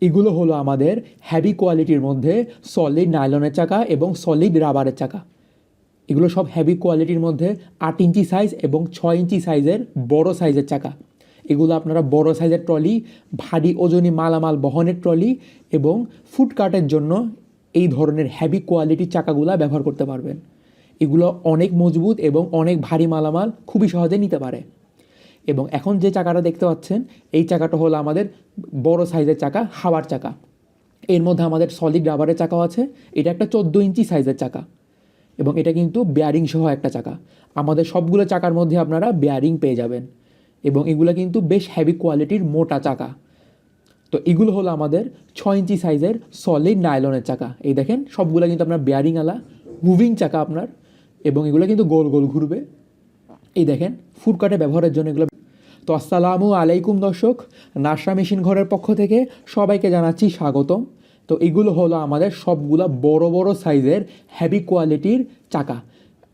এগুলো হলো আমাদের হ্যাভি কোয়ালিটির মধ্যে সলিড নাইলনের চাকা এবং সলিড রাবারের চাকা। এগুলো সব হ্যাভি কোয়ালিটির মধ্যে আট ইঞ্চি সাইজ এবং ছয় ইঞ্চি সাইজের বড় সাইজের চাকা। এগুলো আপনারা বড় সাইজের ট্রলি ভারী ওজনী মালামাল বহনের ট্রলি এবং ফুডকার্টের জন্য এই ধরনের হ্যাভি কোয়ালিটির চাকাগুলো ব্যবহার করতে পারবেন। এগুলো অনেক মজবুত এবং অনেক ভারী মালামাল খুবই সহজে নিতে পারে। এবং এখন যে চাকাটা দেখতে পাচ্ছেন, এই চাকাটা হলো আমাদের বড় সাইজের চাকা, হাওয়ার চাকা। এর মধ্যে আমাদের সলিড রাবারের চাকাও আছে, এটা একটা চোদ্দ ইঞ্চি সাইজের চাকা। এবং এটা কিন্তু বেয়ারিং সহ একটা চাকা। আমাদের সবগুলো চাকার মধ্যে আপনারা বেয়ারিং পেয়ে যাবেন। এবং এগুলো কিন্তু বেশ হেভি কোয়ালিটির মোটা চাকা। তো এগুলো হলো আমাদের ছয় ইঞ্চি সাইজের সলিড নাইলনের চাকা। এই দেখেন, সবগুলো কিন্তু আপনার বেয়ারিং আলা মুভিং চাকা আপনার। এবং এগুলো কিন্তু গোল গোল ঘুরবে। এই দেখেন ফুড কাটে ব্যবহারের জন্য এগুলো তো আসসালামু আলাইকুম দর্শক নাসরা মেশিন ঘরের পক্ষ থেকে সবাইকে জানাচ্ছি স্বাগতম। তো এগুলো হলো আমাদের সবগুলা বড় বড় সাইজের হেভি কোয়ালিটির চাকা।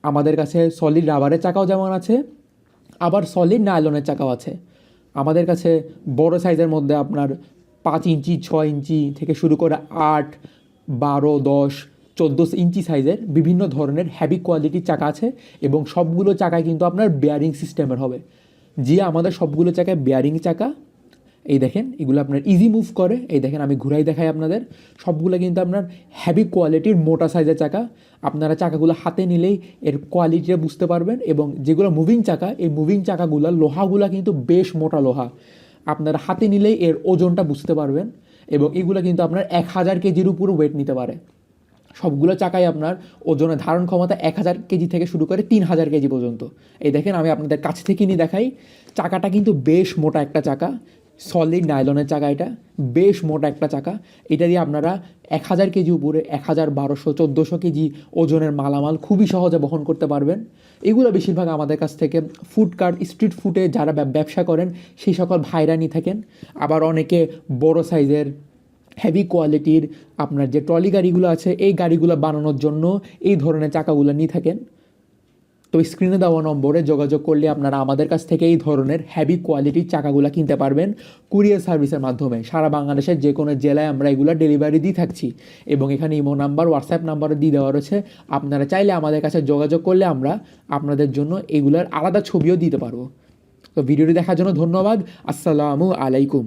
আমাদের কাছে সলিড রাবারের চাকাও যেমন আছে, আবার সলিড নাইলনের চাকাও আছে। আমাদের কাছে বড় সাইজের মধ্যে আপনার পাঁচ ইঞ্চি, ছয় ইঞ্চি থেকে শুরু করে আট, বারো, দশ, চোদ্দ ইঞ্চি সাইজের বিভিন্ন ধরনের হ্যাভি কোয়ালিটির চাকা আছে এবং সবগুলো চাকায় কিন্তু আপনার বেয়ারিং সিস্টেমের হবে। যে আমাদের সবগুলো চাকায় বেয়ারিং চাকা। এই দেখেন, এগুলো আপনার ইজি মুভ করে। এই দেখেন, আমি ঘুরাই দেখাই আপনাদের। সবগুলো কিন্তু আপনার হ্যাভি কোয়ালিটির মোটা সাইজের চাকা। আপনারা চাকাগুলো হাতে নিলেই এর কোয়ালিটিটা বুঝতে পারবেন এবং যেগুলো মুভিং চাকা, এই মুভিং চাকাগুলো, লোহাগুলো কিন্তু বেশ মোটা লোহা। আপনারা হাতে নিলেই এর ওজনটা বুঝতে পারবেন এবং এগুলো কিন্তু আপনার এক হাজার কেজির উপর ওয়েট নিতে পারে। সবগুলো চাকাই আপনার ওজনের ধারণ ক্ষমতা এক হাজার কেজি থেকে শুরু করে তিন হাজার কেজি পর্যন্ত। এই দেখেন, আমি আপনাদের কাছ থেকে নিয়ে দেখাই। চাকাটা কিন্তু বেশ মোটা একটা চাকা সলিড নাইলনের চাকা এটা, বেশ মোটা একটা চাকা। এটা দিয়ে আপনারা এক হাজার কেজি উপরে এক হাজার বারোশো, চোদ্দোশো কেজি ওজনের মালামাল খুবই সহজে বহন করতে পারবেন। এগুলো বেশিরভাগ আমাদের কাছ থেকে ফুড কার্ট স্ট্রিট ফুডে যারা ব্যবসা করেন, সেই সকল ভাইরা নিয়ে থাকেন। আবার অনেকে বড় সাইজের হেভি কোয়ালিটির আপনার যে ট্রলি গাড়িগুলো আছে, এই গাড়িগুলো বানানোর জন্য এই ধরনের চাকাগুলো নিয়ে থাকেন। তো স্ক্রিনে দেওয়া নম্বরে যোগাযোগ করলে আপনারা আমাদের কাছ থেকে এই ধরনের হেভি কোয়ালিটির চাকাগুলো কিনতে পারবেন কুরিয়ার সার্ভিসের মাধ্যমে। সারা বাংলাদেশের যে কোনো জেলায় আমরা এগুলো ডেলিভারি দিয়ে থাকছি এবং এখানে ইমো নাম্বার হোয়াটসঅ্যাপ নাম্বারও দিয়ে দেওয়া রয়েছে। আপনারা চাইলে আমাদের কাছে যোগাযোগ করলে আমরা আপনাদের জন্য এগুলোর আলাদা ছবিও দিতে পারব। তো ভিডিওটি দেখার জন্য ধন্যবাদ। আসসালামু আলাইকুম।